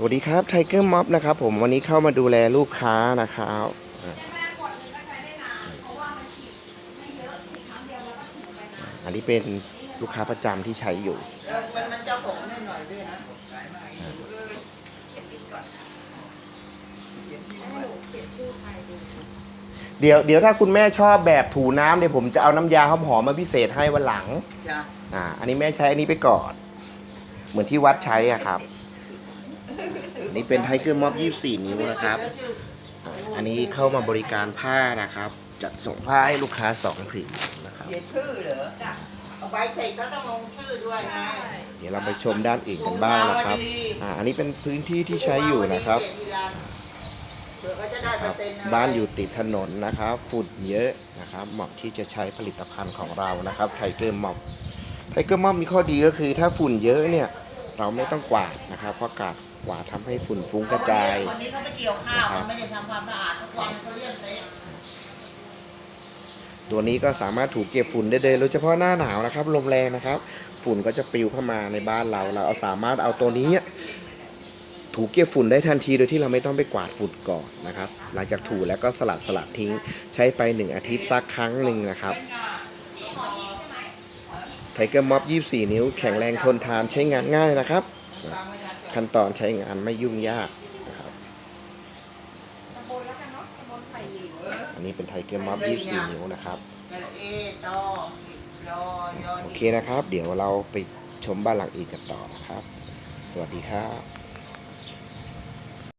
สวัสดีครับไทเกอร์ม็อบนะครับผมวันนี้เข้ามาดูแลลูกค้านะครับอะอันนี้เป็นลูกค้าประจำที่ใช้อยู่เออมันมันจะหงนิดหน่อยด้วยนะเดี๋ยวเดี๋ยวถ้าคุณแม่ชอบแบบถูน้ำเดี๋ยวผมจะเอาน้ำยาหอมๆมาพิเศษให้วันหลังจ้ะอ่าอันนี้แม่ใช้อันนี้ไปก่อน เหมือนที่วัดใช้อะครับอั นนี่เป็นไทเกอร์ม็อบ24 นิ้วนะครับอ่าอันนี้เข้ามาบริการผ้านะครับ จัดส่งผ้าให้ลูกค้าสองผืนนะครับ เขียนชื่อเหรอจ้ะเอาใบเสร็จก็ต้องลงชื่อด้วยนะเดี๋ยวเราไปชมด้านอื่นกันบ้างนะครับ อ่า อันนี้เป็นพื้นที่ที่ใช้อยู่นะครับ เผื่อเขาจะได้คเปอรับร์เซ็นต์ะบ้านอยู่ติดถนนนะครับ ฝุ่นเยอะนะครับ เหมาะที่จะใช้ผลิตภัณฑ์ของเรานะครับไทเกอร์ม็อบไทเกอร์ม็อบมีข้อดีก็คือถ้าฝุ่นเยอะเนี่ย เราไม่ต้องกวาดนะครับ เพราะกาด กวาดทำให้ฝุ่นฟุ้งกระจาย วันนี้เขาไปเกี่ยวข้าวนะครับเขาไม่ได้ทำความสะอาดทุกวันเขาเลี่ยนเละตัวนี้ก็สามารถถูเก็บฝุ่นได้เลยโดยเฉพาะหน้าหนาวนะครับ ลมแรงนะครับ ฝุ่นก็จะปลิวเข้ามาในบ้านเรา เราเอาสามารถเอาตัวนี้ ถูเก็บฝุ่นได้ทันทีโดยที่เราไม่ต้องไปกวาดฝุ่นก่อนนะครับ หลังจากถูแล้วก็สลัดสลัดทิ้ง ใช้ไป 1 อาทิตย์สักครั้งหนึ่งนะครับไทเกอร์ม็อบ 24 นิ้ว แข็งแรงทนทานใช้งานง่ายนะครับฟังไม่ทันจบ ขั้นตอนใช้งานไม่ยุ่งยากนะครับ อันนี้เป็นไทเกอร์ม็อบ24 นิ้วนะครับนั่นแหละเอตอรอยอโอเคนะครับ เดี๋ยวเราไปชมบ้านหลังอื่นกันต่อนะครับ สวัสดีครับ